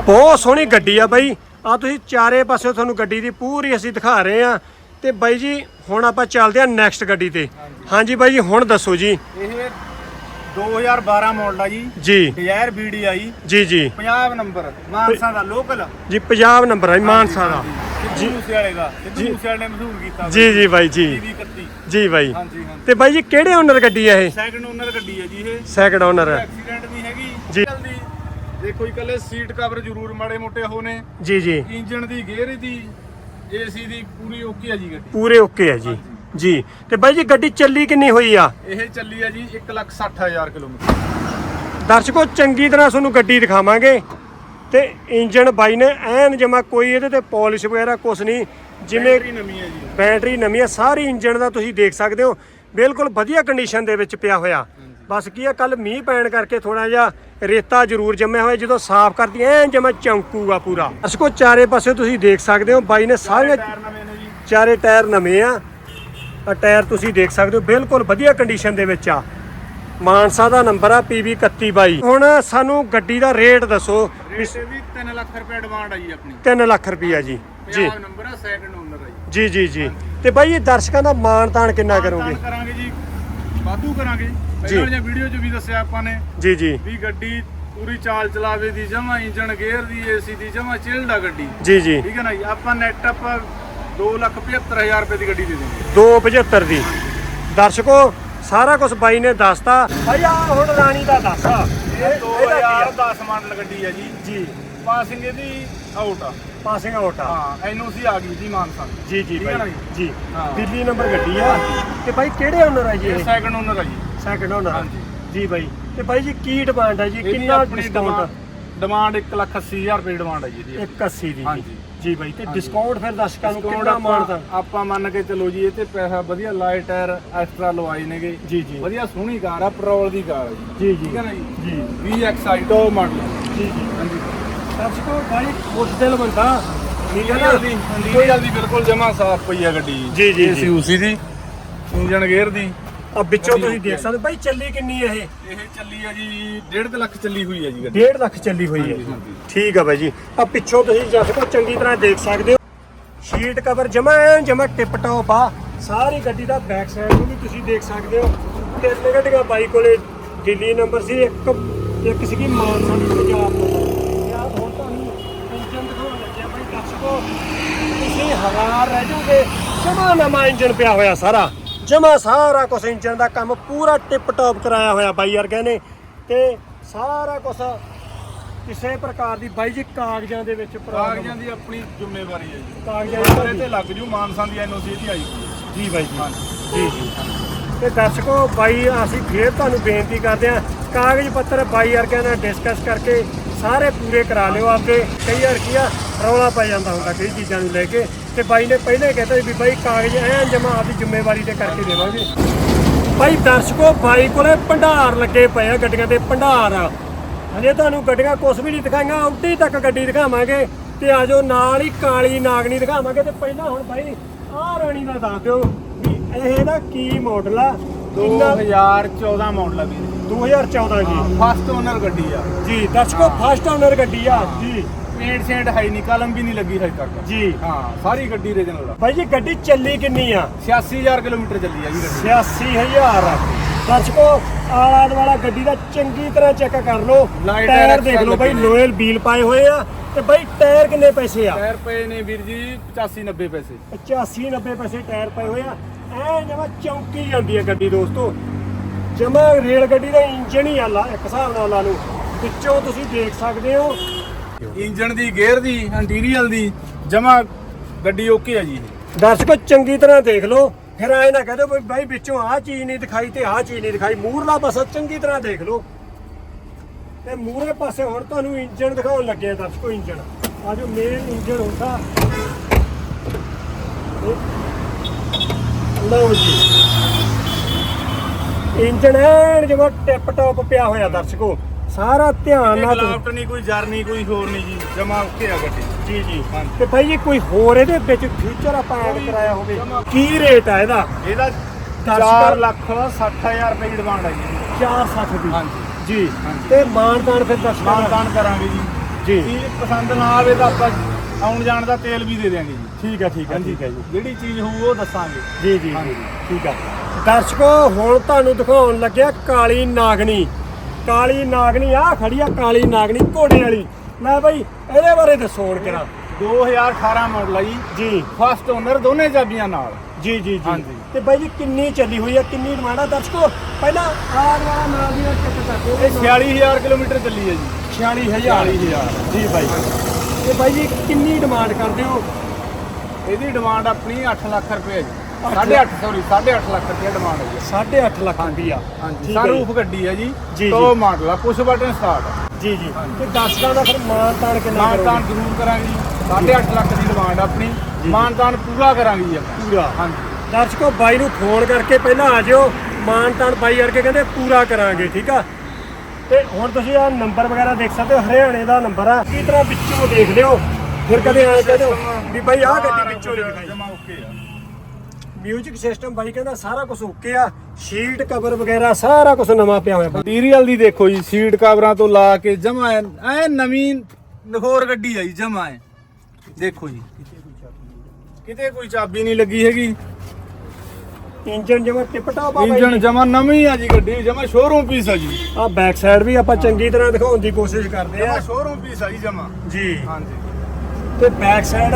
ਬਹੁਤ ਸੋਹਣੀ ਗੱਡੀ ਆ ਬਾਈ। ਆ ਤੁਸੀਂ ਚਾਰੇ ਪਾਸੇ ਤੁਹਾਨੂੰ ਗੱਡੀ ਦੀ ਪੂਰੀ ਅਸੀਂ ਦਿਖਾ ਰਹੇ ਆ ਤੇ ਬਾਈ ਜੀ, ਹੁਣ ਆਪਾਂ ਚੱਲਦੇ ਆ ਨੈਕਸਟ ਗੱਡੀ ਤੇ। ਹਾਂਜੀ ਬਾਈ ਜੀ, ਹੁਣ ਦੱਸੋ ਜੀ। ਇਹ 2012 ਮਾਡਲ ਆ ਜੀ। ਜੀ। ਡਿਜ਼ਾਇਰ BDI ਜੀ। ਜੀ ਪੰਜਾਬ ਨੰਬਰ ਮਾਨਸਾ ਦਾ ਲੋਕਲ ਜੀ ਪੰਜਾਬ ਨੰਬਰ ਹੈ ਮਾਨਸਾ ਦਾ। ਸਿੱਧੂ ਮੂਸੇ ਵਾਲੇ ਦਾ। ਸਿੱਧੂ ਮੂਸੇ ਵਾਲੇ ਨੇ ਮਸ਼ਹੂਰ ਕੀਤਾ ਜੀ ਜੀ ਬਾਈ ਜੀ। 31 ਜੀ ਬਾਈ। ਹਾਂਜੀ ਤੇ ਬਾਈ ਜੀ ਕਿਹੜੇ ਓਨਰ ਗੱਡੀ ਆ ਇਹ? ਸੈਕੰਡ ਓਨਰ ਗੱਡੀ ਹੈ ਜੀ ਇਹ। ਸੈਕੰਡ ਓਨਰ ਐਕਸੀਡੈਂਟ ਨਹੀਂ ਹੈਗੀ। ਜੀ। ਦੇਖੋ ਜੀ ਕੱਲੇ ਸੀਟ ਕਵਰ ਜ਼ਰੂਰ ਮਾੜੇ ਮੋਟੇ ਹੋਣੇ ਜੀ ਜੀ। ਇੰਜਨ ਦੀ ਗੇਅਰ ਦੀ ਏਸੀ ਦੀ ਪੂਰੀ ਓਕੇ ਹੈ ਜੀ ਗੱਡੀ। ਪੂਰੇ ਓਕੇ ਆ ਜੀ। ਜੀ। ਤੇ ਬਾਈ ਜੀ ਗੱਡੀ ਚੱਲੀ ਕਿੰਨੀ ਹੋਈ ਆ? ਇਹ ਚੱਲੀ ਹੈ ਜੀ 160000 ਕਿਲੋਮੀਟਰ। ਦਰਸ਼ਕੋ ਚੰਗੀ ਤਰ੍ਹਾਂ ਤੁਹਾਨੂੰ ਗੱਡੀ ਦਿਖਾਵਾਂਗੇ। ਤੇ ਇੰਜਨ ਬਾਈ ਨੇ ਐਨ ਜਮਾ ਕੋਈ ਇਹਦੇ ਤੇ ਪਾਲਿਸ਼ ਵਗੈਰਾ ਕੁਛ ਨਹੀਂ ਜਿਵੇਂ ਬੈਟਰੀ ਨਵੀਂ ਹੈ ਜੀ। ਬੈਟਰੀ ਨਵੀਂ ਆ ਸਾਰੀ ਇੰਜਨ ਦਾ ਤੁਸੀਂ ਦੇਖ ਸਕਦੇ ਹੋ। ਬਿਲਕੁਲ ਵਧੀਆ ਕੰਡੀਸ਼ਨ ਦੇ ਵਿੱਚ ਪਿਆ ਹੋਇਆ। ਬਸ ਕੀ ਆ ਕੱਲ ਮੀਂਹ ਪੈਣ ਕਰਕੇ ਥੋੜਾ ਜਿਹਾ ਰੇਤਾ ਜ਼ਰੂਰ ਜੰਮਿਆ ਹੋਇਆ ਜਦੋਂ ਸਾਫ਼ ਕਰਦੀ ਐ ਜਿਵੇਂ ਚਮਕੂਗਾ ਪੂਰਾ। ਅਸਕੋ ਚਾਰੇ ਪਾਸੇ ਤੁਸੀਂ ਦੇਖ ਸਕਦੇ ਹੋ ਬਾਈ ਨੇ ਜੀ। ਚਾਰੇ ਟਾਇਰ ਨਵੇਂ ਆ। ਆ ਟਾਇਰ ਤੁਸੀਂ ਦੇਖ ਸਕਦੇ ਹੋ ਬਿਲਕੁਲ ਵਧੀਆ ਕੰਡੀਸ਼ਨ ਦੇ ਵਿੱਚ ਆ। ਮਾਨਸਾ ਦਾ ਨੰਬਰ ਆ PB 3122 ਹੁਣ ਸਾਨੂੰ ਗੱਡੀ ਦਾ ਰੇਟ ਦੱਸੋ। ਰੇਟ ਵੀ 3 ਲੱਖ ਰੁਪਏ ਡਿਮਾਂਡ ਆ ਜੀ ਆਪਣੀ। 3 ਲੱਖ ਰੁਪਈਆ ਜੀ। ਜੀ। ਨੰਬਰ ਆ ਸੈਕੰਡ ਓਨਰ ਆ ਜੀ। ਜੀ ਜੀ ਜੀ। ਤੇ ਬਾਈ ਇਹ ਦਰਸ਼ਕਾਂ ਦਾ ਮਾਣ ਤਾਣ ਕਿੰਨਾ ਕਰੋਗੇ? ਕਰਾਂਗੇ ਜੀ ਵਾਧੂ ਕਰਾਂਗੇ ਜੀ। ਪਹਿਲਾਂ ਵਾਲੀਆਂ ਵੀਡੀਓ 'ਚ ਵੀ ਦੱਸਿਆ ਆਪਾਂ ਨੇ ਜੀ ਜੀ। ਵੀ ਗੱਡੀ ਪੂਰੀ ਚਾਲ ਚਲਾਵੇ ਦੀ ਜਮਾ ਇੰਜਨ ਗੇਅਰ ਦੀ ਏਸੀ ਦੀ ਜਮਾ ਚਿਲਡ ਆ ਗੱਡੀ। ਜੀ ਜੀ। ਠੀਕ ਹੈ ਨਾ ਜੀ? ਆਪਾਂ ਨੈਟ ਆਪਾਂ 275000 ਰੁਪਏ ਦੀ ਗੱਡੀ ਦੇ ਦੇਵਾਂਗੇ 275 ਦੀ ਦਰਸ਼ਕੋ ਸਾਰਾ ਕੁਝ ਬਾਈ ਨੇ ਦੱਸਤਾ। ਭਾਈ ਆ ਹੁਣ ਰਾਣੀ ਦਾ ਦੱਸ। ਇਹ ਇਹਦਾ ਕੀ ਆ? 2010 ਮਾਡਲ ਗੱਡੀ ਹੈ ਜੀ। ਜੀ। ਪਾਸਿੰਗ ਇਹਦੀ ਆਊਟ ਆ। ਪਾਸਿੰਗ ਆਊਟ ਆ। ਹਾਂ ਐਨਓਸੀ ਆ ਗਈ ਜੀ ਮਾਨਸਾ ਜੀ ਜੀ ਠੀਕ ਹੈ ਨਾ ਬਾਈ ਜੀ? ਜੀ। ਹਾਂ। ਦਿੱਲੀ ਨੰਬਰ ਗੱਡੀ ਆ। ਤੇ ਬਾਈ ਕਿਹੜੇ ਓਨਰ ਆ ਜੀ ਇਹ ਸੈਕੰਡ ਓਨਰ ਆ ਜੀ। ਸੈਕੰਡ ਓਨਰ ਹਾਂਜੀ। ਜੀ ਬਾਈ। ਤੇ ਬਾਈ ਜੀ ਕੀ ਡਿਮਾਂਡ ਹੈ ਜੀ? ਕਿੰਨਾ ਡਿਸਕਾਊਂਟ ਡਿਮਾਂਡ 1,80,000 ਰੁਪਏ ਡਿਮਾਂਡ ਹੈ ਜੀ ਇਹਦੀ। 180 ਦੀ। ਹਾਂਜੀ। ਜੀ ਬਾਈ ਤੇ। ਡਿਸਕਾਊਂਟ ਫਿਰ ਦਰਸ਼ਕਾਂ ਨੂੰ ਕਿੰਨਾ ਮਾਰਦਾ? ਆਪਾਂ ਮੰਨ ਕੇ ਚੱਲੋ ਜੀ ਇਹ ਤੇ ਪੈਸਾ ਵਧੀਆ ਲਾਈਟ ਟਾਇਰ ਐਕਸਟਰਾ ਲਵਾਏ ਨੇਗੇ। ਜੀ ਜੀ। ਵਧੀਆ ਸੋਹਣੀ ਕਾਰ ਆ ਪੈਟਰੋਲ ਦੀ ਕਾਰ ਆ ਜੀ। ਜੀ ਠੀਕ ਹੈ ਨਾ ਜੀ? ਜੀ। 20XI ਟੌਪ ਮਾਡਲ ਜੀ ਜੀ। ਹਾਂਜੀ। ਦਰਸ਼ਕੋ ਬਾਈ ਉਸ ਦਿਲ ਬੰਦਾ ਠੀਕ ਹੈ ਨਾ ਕੋਈ ਜਲਦੀ ਬਿਲਕੁਲ ਜਮਾ ਸਾਫ਼ ਪਈ ਆ ਗੱਡੀ ਜੀ, ਜੀ, ਜੀ। ਏਸੀ ਦੀ ਇੰਜਨ ਗੇਅਰ ਦੀ। ਆ ਵਿੱਚੋਂ ਤੁਸੀਂ ਦੇਖ ਸਕਦੇ ਹੋ। ਬਾਈ ਚੱਲੀ ਕਿੰਨੀ ਹੈ ਇਹ? ਇਹ ਚੱਲੀ ਆ ਜੀ 1.5 ਲੱਖ ਚੱਲੀ ਹੋਈ ਆ ਜੀ ਗੱਡੀ। 1.5 ਲੱਖ ਚੱਲੀ ਹੋਈ ਹੈ ਹਾਂਜੀ, ਹਾਂਜੀ। ਠੀਕ ਆ ਬਾਈ ਜੀ। ਆ ਪਿੱਛੋਂ ਤੁਸੀਂ ਜਸ ਕੋ ਚੰਗੀ ਤਰ੍ਹਾਂ ਦੇਖ ਸਕਦੇ ਹੋ। ਸ਼ੀਟ ਕਵਰ ਜਮਾ ਜਮਾ ਟਿਪ ਟੌਪ ਆ। ਸਾਰੀ ਗੱਡੀ ਦਾ ਬੈਕ ਸਾਈਡ ਨੂੰ ਵੀ ਤੁਸੀਂ ਦੇਖ ਸਕਦੇ ਹੋ। ਤਿੰਨ ਗੱਡੀਆਂ ਬਾਈ ਕੋਲੇ ਦਿੱਲੀ ਨੰਬਰ ਸੀ ਇੱਕ ਇੱਕ ਸੀਗੀ ਮਾਨਸਾ ਦੀ ਪੰਜਾਬ ਤੋਂ। ਯਾਰ ਹੁਣ ਤੁਹਾਨੂੰ ਇੰਜਨ ਦਿਖਾਉਣ ਲੱਗਿਆ ਬਾਈ ਦਰਸ਼ਕੋ ਤੁਸੀਂ ਹਵਾਰ ਰਹਿ ਜਾਓਗੇ ਜਮਾ ਨਵਾਂ ਇੰਜਨ ਪਿਆ ਹੋਇਆ ਸਾਰਾ। ਜਮਾ ਸਾਰਾ ਕੁਝ ਇੰਜਨ ਦਾ ਕੰਮ ਪੂਰਾ ਟਿਪ ਟੌਪ ਕਰਾਇਆ ਹੋਇਆ ਬਾਈ ਵਰਗਿਆਂ ਨੇ ਤੇ ਸਾਰਾ ਕੁਝ ਕਿਸੇ ਪ੍ਰਕਾਰ ਦੀ ਬਾਈ ਜੀ ਕਾਗਜ਼ਾਂ ਦੇ ਵਿੱਚ ਕਾਗਜ਼ਾਂ ਦੀ ਆਪਣੀ ਜ਼ਿੰਮੇਵਾਰੀ ਹੈ ਜੀ। ਕਾਗਜ਼ਾਂ ਦੀ ਤੇ ਲੱਗ ਜੂ ਮਾਨਸਾਂ ਦੀ ਐਨਓਸੀ ਦੀ ਆਈ ਹੋਈ ਹੈ। ਜੀ ਬਾਈ ਜੀ। ਜੀ ਜੀ। ਤੇ ਦਰਸ਼ਕੋ ਬਾਈ ਅਸੀਂ ਫੇਰ ਤੁਹਾਨੂੰ ਬੇਨਤੀ ਕਰਦੇ ਹਾਂ ਕਾਗਜ਼ ਪੱਤਰ ਬਾਈ ਵਰਗਿਆਂ ਨਾਲ ਡਿਸਕਸ ਕਰਕੇ ਸਾਰੇ ਪੂਰੇ ਕਰਾ ਲਿਓ ਆਪਦੇ। ਕਈ ਵਾਰ ਕੀ ਆ ਰੌਲਾ ਪੈ ਜਾਂਦਾ ਹੁੰਦਾ ਕਈ ਚੀਜ਼ਾਂ ਨੂੰ ਲੈ ਕੇ। ਤੇ ਬਾਈ ਨੇ ਪਹਿਲੇ ਕਹਿਤਾ ਸੀ ਵੀ ਬਾਈ ਕਾਗਜ਼ ਐਂ ਜਮਾ ਆਪਦੀ ਜ਼ਿੰਮੇਵਾਰੀ ਤੇ ਕਰਕੇ ਦੇਵਾਂਗੇ। ਬਾਈ ਦਰਸ਼ਕੋ ਬਾਈ ਕੋਲੇ ਭੰਡਾਰ ਲੱਗੇ ਪਏ ਆ ਗੱਡੀਆਂ ਦੇ ਭੰਡਾਰ। ਆ ਹਜੇ ਤੁਹਾਨੂੰ ਗੱਡੀਆਂ ਕੁਝ ਵੀ ਨਹੀਂ ਦਿਖਾਈਆਂ ਆਉਂਦੀ ਤੱਕ ਗੱਡੀ ਦਿਖਾਵਾਂਗੇ ਤੇ ਆਜੋ ਨਾਲ ਹੀ ਕਾਲੀ ਨਾਗਣੀ ਦਿਖਾਵਾਂਗੇ ਤੇ ਪਹਿਲਾਂ ਹੁਣ ਬਾਈ ਆਹ ਰਾਣੀ ਦਾ ਦੱਸ ਦਿਓ ਵੀ ਇਹ ਦਾ ਕੀ ਮਾਡਲ ਆ? ਕਿੰਨਾ 2014 ਮਾਡਲ ਆ ਵੀਰ। 2014 ਜੀ। ਫਸਟ ਓਨਰ ਗੱਡੀ ਆ। ਜੀ ਦਰਸ਼ਕੋ ਫਸਟ ਓਨਰ ਗੱਡੀ ਆ। ਜੀ। ਪੇਂਟ ਸੇਂਟ ਹੈ ਨਹੀਂ ਕਲਮ ਵੀ ਨਹੀਂ ਲੱਗੀ ਹਜੇ ਤੱਕ। ਜੀ। ਹਾਂ ਸਾਰੀ ਗੱਡੀ ਰੀਜਨਲ ਆ। ਬਾਈ ਜੀ ਗੱਡੀ ਚੱਲੀ ਕਿੰਨੀ ਆ? 86000 ਕਿਲੋਮੀਟਰ ਚੱਲੀ ਆ ਜੀ ਗੱਡੀ। 86000 ਦਰਸ਼ਕੋ ਆਲਾ ਦੁਆਲਾ ਗੱਡੀ ਦਾ ਚੰਗੀ ਤਰ੍ਹਾਂ ਚੈੱਕ ਕਰ ਲਓ। Light ਟਾਇਰ ਦੇਖ ਲਓ ਬਾਈ ਲੱਗੇ ਨੇ। ਲੋਇਲ ਵੀਲ ਪਾਏ ਹੋਏ ਆ। ਤੇ ਬਾਈ ਟਾਇਰ ਕਿੰਨੇ ਪੈਸੇ ਆ? ਟਾਇਰ ਪਏ ਨੇ ਵੀਰ ਜੀ 85 90 ਪੈਸੇ। 85 90 ਪੈਸੇ ਟਾਇਰ ਪਏ ਹੋਏ ਆ। ਐ ਜਮਾ ਚੌਂਕੀ ਜਾਂਦੀ ਹੈ ਗੱਡੀ ਦੋਸਤੋ। ਜਮਾ ਰੇਲ ਗੱਡੀ ਦਾ ਇੰਜਨ ਹੀ ਆ ਲਾ ਇੱਕ ਹਿਸਾਬ ਨਾਲ ਲਾ ਲਓ। ਵਿੱਚੋਂ ਤੁਸੀਂ ਦੇਖ ਸਕਦੇ ਹੋ ਇੰਜਨ ਦੀ ਗੇਅਰ ਦੀ ਇੰਟੀਰੀਅਲ ਦੀ, ਜਮਾ ਗੱਡੀ ਓਕੇ ਆ ਜੀ ਇਹ। ਦਰਸ਼ਕੋ ਚੰਗੀ ਤਰ੍ਹਾਂ ਦੇਖ ਲਓ। ਫਿਰ ਐ ਨਾ ਕਹਦੋ ਵੀ ਬਾਈ ਵਿੱਚੋਂ ਆਹ ਚੀਜ਼ ਨਹੀਂ ਦਿਖਾਈ ਤੇ ਆਹ ਚੀਜ਼ ਨਹੀਂ ਦਿਖਾਈ। ਮੂਹਰਲਾ ਪਾਸਾ ਚੰਗੀ ਤਰ੍ਹਾਂ ਦੇਖ ਲਓ। ਤੇ ਮੂਹਰੇ ਪਾਸੇ ਹੁਣ ਤੁਹਾਨੂੰ ਇੰਜਨ ਦਿਖਾਉਣ ਲੱਗੇ ਆ ਦਰਸ਼ਕੋ ਇੰਜਨ ਆ ਜੋ ਮੇਨ ਇੰਜਨ ਹੁੰਦਾ। ਇਹ- ਲਓ ਜੀ। ਇੰਜਨ ਐਨ ਜਿਵੇਂ ਟਿਪ ਟੌਪ ਪਿਆ ਹੋਇਆ ਦਰਸ਼ਕੋ ਸਾਰਾ ਧਿਆਨ ਨਾਲ ਗਲਾਵਟ ਨਹੀਂ ਕੋਈ ਜਰਨੀ ਕੋਈ ਹੋਰ ਨਹੀਂ ਜੀ। ਜਮਾ ਓਕੇ ਆ ਗੱਡੀ। ਜੀ ਜੀ ਹਾਂਜੀ। ਤੇ ਭਾਈ ਜੀ ਕੋਈ ਹੋਰ ਇਹਦੇ ਵਿੱਚ ਫਿਊਚਰ ਆਪਾਂ ਐਡ ਕਰਾਇਆ ਹੋਵੇ? ਕੀ ਰੇਟ ਆ ਇਹਦਾ? ਇਹਦਾ ਦਸ 4 ਕਰ- ਲੱਖ 60000 ਰੁਪਏ ਦੀ ਡਿਮਾਂਡ ਹੈ ਜੀ। 460 ਦੀ? ਹਾਂਜੀ। ਜੀ। ਤੇ ਮਾਨਤਾਨ ਫਿਰ ਦੱਸ ਮਾਨਦਾਨ ਕਰਾਂਗੇ ਜੀ। ਜੀ। ਚੀਜ਼ ਪਸੰਦ ਨਾ ਆਵੇ ਤਾਂ ਆਪਾਂ ਆਉਣ ਜਾਣ ਦਾ ਤੇਲ ਵੀ ਦੇ ਦਿਆਂਗੇ ਜੀ। ਠੀਕ ਹੈ ਠੀਕ ਹੈ ਠੀਕ ਹੈ ਜੀ। ਜਿਹੜੀ ਚੀਜ਼ ਹੋਊ ਉਹ ਦੱਸਾਂਗੇ। ਜੀ। ਜੀ, ਠੀਕ ਹੈ ਦਰਸ਼ਕੋ ਹੁਣ ਤੁਹਾਨੂੰ ਦਿਖਾਉਣ ਲੱਗਿਆ ਕਾਲੀ ਨਾਗਣੀ। ਕਾਲੀ ਨਾਗਣੀ ਆ ਖੜੀ ਆ ਕਾਲੀ ਨਾਗਣੀ ਘੋੜੇ ਵਾਲੀ। ਲੈ ਭਾਈ ਇਹਦੇ ਬਾਰੇ ਦੱਸੋ ਹੁਣ ਕਿਰਾ 2018 ਮਾਡਲ ਆ ਜੀ। ਜੀ। ਫਸਟ ਓਨਰ ਦੋਨੇ ਚਾਬੀਆਂ ਨਾਲ। ਜੀ ਜੀ ਜੀ। ਹਾਂਜੀ। ਤੇ ਬਾਈ ਜੀ ਕਿੰਨੀ ਚੱਲੀ ਹੋਈ ਆ ਕਿੰਨੀ ਡਿਮਾਂਡ ਆ? ਦਰਸ਼ਕੋ ਪਹਿਲਾਂ ਆਹ ਵਾਲਾ ਨਾਲ ਦੀ ਨਾਲ ਚੈੱਕ ਕਰਦੇ ਇਹ 46000 ਕਿਲੋਮੀਟਰ ਚੱਲੀ ਹੈ ਜੀ। 46000 46000 ਜੀ ਬਾਈ। ਤੇ ਬਾਈ ਜੀ ਕਿੰਨੀ ਡਿਮਾਂਡ ਕਰਦੇ ਹੋ? ਇਹਦੀ ਡਿਮਾਂਡ ਆਪਣੀ 8 ਲੱਖ ਰੁਪਏ ਹੈ ਜੀ। 8.5 ਸੌਰੀ 8.5 ਲੱਖ ਰੁਪਏ ਡਿਮਾਂਡ ਹੈ। ਜੀ 8.5 ਲੱਖ ਰੁਪਈਆ ਹਾਂਜੀ ਠੀਕ ਹੈ ਸਨਰੂਫ ਗੱਡੀ ਹੈ ਜੀ ਜੀ, ਜੀ। ਟੌਪ ਮਾਡਲ ਆ ਪੁਸ਼ ਬਟਨ ਸਟਾਰਟ ਜੀ ਜੀ। ਤੇ ਦਰਸ਼ਕਾਂ ਦਾ ਫਿਰ ਮਾਨਤਾਨ ਕਿੰਨਾ ਮਾਨਤਾਨ ਕਰੋਗੇ? ਜ਼ਰੂਰ ਕਰਾਂਗੇ ਜੀ। 8.5 ਲੱਖ ਦੀ ਡਿਮਾਂਡ ਆਪਣੀ। ਜੀ। ਮਾਨਤਾਨ ਪੂਰਾ ਕਰਾਂਗੇ ਜੀ ਆਪਾਂ। ਪੂਰਾ। ਹਾਂਜੀ। ਦਰਸ਼ਕੋ ਬਾਈ ਨੂੰ ਫੋਨ ਕਰਕੇ ਪਹਿਲਾਂ ਆ ਜਿਓ। ਮਾਨ ਤਾਨ ਬਾਈ ਕਹਿੰਦੇ ਪੂਰਾ ਕਰਾਂਗੇ ਠੀਕ ਆ? ਤੇ ਹੁਣ ਤੁਸੀਂ ਆ ਨੰਬਰ ਵਗੈਰਾ ਦੇਖ ਸਕਦੇ ਹੋ ਹਰਿਆਣੇ ਦਾ ਨੰਬਰ ਆ। ਕੀ ਤਰ੍ਹਾਂ ਵਿੱਚੋਂ ਦੇਖ ਲਿਓ? ਫਿਰ ਕਦੇ ਐਂ ਕਹਿ ਦਿਓ ਵੀ ਬਾਈ ਆਹ ਗੱਡੀ ਵਿੱਚੋਂ ਨਹੀਂ ਦਿਖਾਈ ਮਿਊਜ਼ਿਕ ਸਿਸਟਮ ਬਾਈ ਕਹਿੰਦਾ ਸਾਰਾ ਕੁਝ ਓਕੇ ਆ। ਸ਼ੀਟ ਕਵਰ ਵਗੈਰਾ ਸਾਰਾ ਕੁਝ ਨਵਾਂ ਪਿਆ ਹੋਇਆ। ਮਟੀਰੀਅਲ ਦੀ ਦੇਖੋ ਜੀ ਸੀਟ ਕਵਰਾਂ ਤੋਂ ਲਾ ਕੇ ਜਮਾ ਐ ਨਵੀਂ ਨਖੋਰ ਗੱਡੀ ਆ ਜੀ ਜਮਾ ਐ। ਦੇਖੋ ਜੀ। ਕਿਤੇ ਕੋਈ ਚਾਬੀ ਨਹੀਂ ਲੱਗੀ ਹੈਗੀ। ਇੰਜਨ ਜਿਵੇਂ ਟਿਪ ਟਾਪ ਆ ਇੰਜਨ ਜਮਾ ਨਵੀਂ ਆ ਜੀ ਗੱਡੀ ਜਮਾ ਸ਼ੋਰੂਮ ਪੀਸ ਆ ਜੀ। ਆ ਬੈਕ ਸਾਈਡ ਵੀ ਆਪਾਂ ਚੰਗੀ ਤਰ੍ਹਾਂ ਦਿਖਾਉਣ ਦੀ ਕੋਸ਼ਿਸ਼ ਕਰਦੇ ਜਮਾ ਆ ਸ਼ੋਰੂਮ ਪੀਸ ਆ ਜੀ ਜਮਾ। ਜੀ। ਹਾਂਜੀ। ਤੇ ਬੈਕ ਸਾਈਡ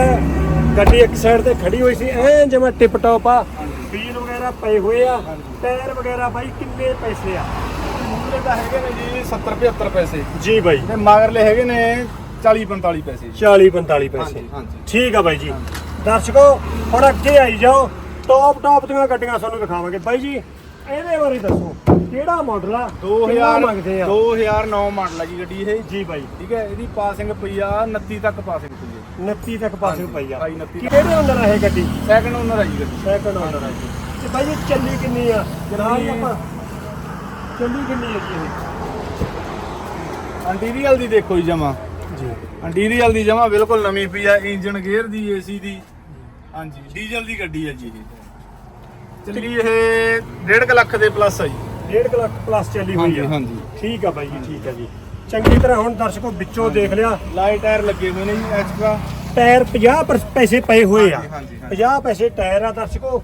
ਗੱਡੀ ਇੱਕ ਸਾਈਡ ਤੇ ਖੜੀ ਹੋਈ ਸੀ ਐ ਜਿਵੇਂ ਟਿਪ ਟਾਪ ਆ। ਵੀਲ ਵਗੈਰਾ ਪਏ ਹੋਏ ਆ ਟਾਇਰ ਵਗੈਰਾ ਬਾਈ ਕਿੰਨੇ ਪੈਸੇ ਆ? ਮੂਹਰੇ ਤਾਂ ਹੈਗੇ ਨੇ ਜੀ 70 75 ਪੈਸੇ। ਜੀ ਬਾਈ। ਤੇ ਮਗਰਲੇ ਹੈਗੇ ਨੇ 40 45 ਪੈਸੇ। ਜੀ 40 45 ਪੈਸੇ। ਹਾਂਜੀ ਹਾਂਜੀ। ਠੀਕ ਆ ਬਾਈ ਜੀ। ਦਰਸ਼ਕੋ ਹੁਣ ਅੱਗੇ ਆਈ ਜਾਓ। ਟੌਪ ਟੌਪ ਦੀਆਂ ਗੱਡੀਆਂ ਤੁਹਾਨੂੰ ਦਿਖਾਵਾਂਗੇ। ਬਾਈ ਜੀ ਇਹਦੇ ਬਾਰੇ ਦੱਸੋ ਕਿਹੜਾ ਮਾਡਲ ਆ? ਕਿੰਨਾ 2000 ਮੰਗਦੇ ਆ? 2009 ਮਾਡਲ ਆ ਜੀ ਗੱਡੀ ਇਹ। ਜੀ ਬਾਈ। ਠੀਕ ਹੈ ਇਹਦੀ ਪਾਸਿੰਗ ਪਈ ਆ 29 ਤੱਕ ਪਾਸਿੰਗ ਪਈ ਹੈ। 29 ਤੱਕ ਪਾਸਿੰਗ ਪਈ ਆ। ਬਾਈ 29 ਕਿਹੜੇ ਅੰਦਰ ਆ ਇਹ ਗੱਡੀ? ਸੈਕੰਡ ਓਨਰ ਆ ਜੀ ਗੱਡੀ। ਸੈਕੰਡ ਆਰਡਰ ਆ ਜੀ। ਤੇ ਬਾਈ ਇਹ ਚੱਲੀ ਕਿੰਨੀ ਆ? ਜਨਾਬ ਜੀ ਆਪਾਂ ਚੱਲੀ ਕਿੰਨੀ ਹੈ ਜੀ ਇੰਟੀਰੀਅਲ ਦੀ ਦੇਖੋ ਜੀ ਜਮਾ। ਇਹ ਜੀ। ਇੰਟੀਰੀਅਲ ਦੀ ਜਮਾ ਬਿਲਕੁਲ ਨਵੀਂ ਪਈ ਆ ਇੰਜਨ ਗੇਅਰ ਦੀ ਏਸੀ ਦੀ। ਹਾਂਜੀ ਡੀਜ਼ਲ ਦੀ ਗੱਡੀ ਹੈ ਜੀ ਇਹ। ਚੱਲੀ ਇਹ 1.5 ਲੱਖ ਦੇ ਪਲੱਸ ਆ ਜੀ। 1.5 ਲੱਖ ਪਲੱਸ ਚੱਲੀ ਹੋਈ ਆ। ਹਾਂਜੀ। ਠੀਕ ਆ ਬਾਈ ਜੀ ਠੀਕ ਆ ਜੀ। ਚੰਗੀ ਤਰ੍ਹਾਂ ਹੁਣ ਦਰਸ਼ਕੋ ਵਿੱਚੋਂ ਦੇਖ ਲਿਆ। ਲਾਈਟ ਟਾਇਰ ਲੱਗੇ ਹੋਏ ਨੇ ਜੀ ਐਕਸਟਰਾ। ਟਾਇਰ 50 ਪਰ- ਪੈਸੇ ਪਏ ਹੋਏ ਆ। ਹਾਂਜੀ, ਹਾਂਜੀ, ਹਾਂਜੀ। 50 ਪੈਸੇ ਟਾਇਰ ਆ ਦਰਸ਼ਕੋ।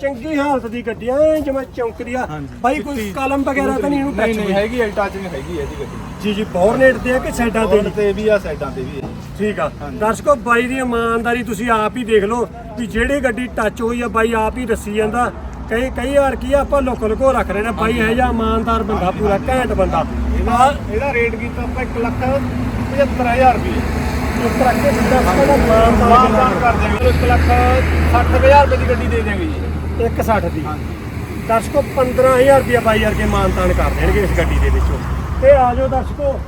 ਚੰਗੀ ਹਾਲਤ ਦੀ ਗੱਡੀ ਐ ਜਿਵੇਂ ਚੌਂਕਦੀ ਆ। ਹਾਂਜੀ। ਬਾਈ ਕੋਈ ਕਲਮ ਵਗੈਰਾ ਤਾਂ ਨਹੀਂ ਇਹਨੂੰ ਨਹੀਂ ਨਹੀਂ? ਹੈਗੀ ਹੈ ਟੱਚਿੰਗ ਹੈਗੀ ਹੈ ਜੀ ਗੱਡੀ। ਜੀ ਜੀ ਬੋਰਨੇਟ ਤੇ ਆ ਕਿ ਸਾਈਡਾਂ ਤੇ ਤੇ ਤੇ ਵੀ ਆ ਸਾਈਡਾਂ ਤੇ ਵੀ ਹੈ ਠੀਕ ਆ। ਹਾਂਜੀ। ਦਰਸ਼ਕੋ ਬਾਈ ਦੀ ਇਮਾਨਦਾਰੀ ਤੁਸੀਂ ਆਪ ਹੀ ਦੇਖ ਲਓ ਵੀ ਜਿਹੜੀ ਗੱਡੀ ਟੱਚ ਹੋਈ ਆ ਬਾਈ ਆਪ ਹੀ ਦੱਸੀ ਜਾਂਦਾ। ਕਈ ਕਈ ਵਾਰ ਕੀ ਆ ਆਪਾਂ ਲੋਕ ਲੁਕੋ ਰੱਖ ਰਹੇ ਨੇ ਬਾਈ ਇਹ ਜਿਹਾ ਇਮਾਨਦਾਰ ਬੰਦਾ ਪੂਰਾ ਘੈਂਟ ਬੰਦਾ। ਆ ਇਹਦਾ ਰੇਟ ਕੀਤਾ ਆਪਾਂ 1 ਲੱਖ 75000 ਰੁਪਏ। ਇਸ ਤਰ੍ਹਾਂ ਕੇ ਬੰਦਾ ਸਾਡਾ ਇਮਾਨਦਾਰ ਮਾਨਦਾਨ ਕਰ ਦੇਵਾਂਗੇ 1 ਲੱਖ 60000 ਰੁਪਏ ਦੀ ਗੱਡੀ ਦੇ ਦੇਵਾਂਗੇ ਜੀ। 160 ਦੀ। ਹਾਂਜੀ। ਦਰਸ਼ਕੋ 15000 ਰੁਪਇਆ ਬਾਈ ਯਾਰ ਕੇ ਮਾਨਤਾਨ ਕਰ ਦੇਣਗੇ ਇਸ ਗੱਡੀ ਦੇ ਵਿੱਚੋਂ। ਤੇ ਆ ਜਾਓ ਦਰਸ਼ਕੋ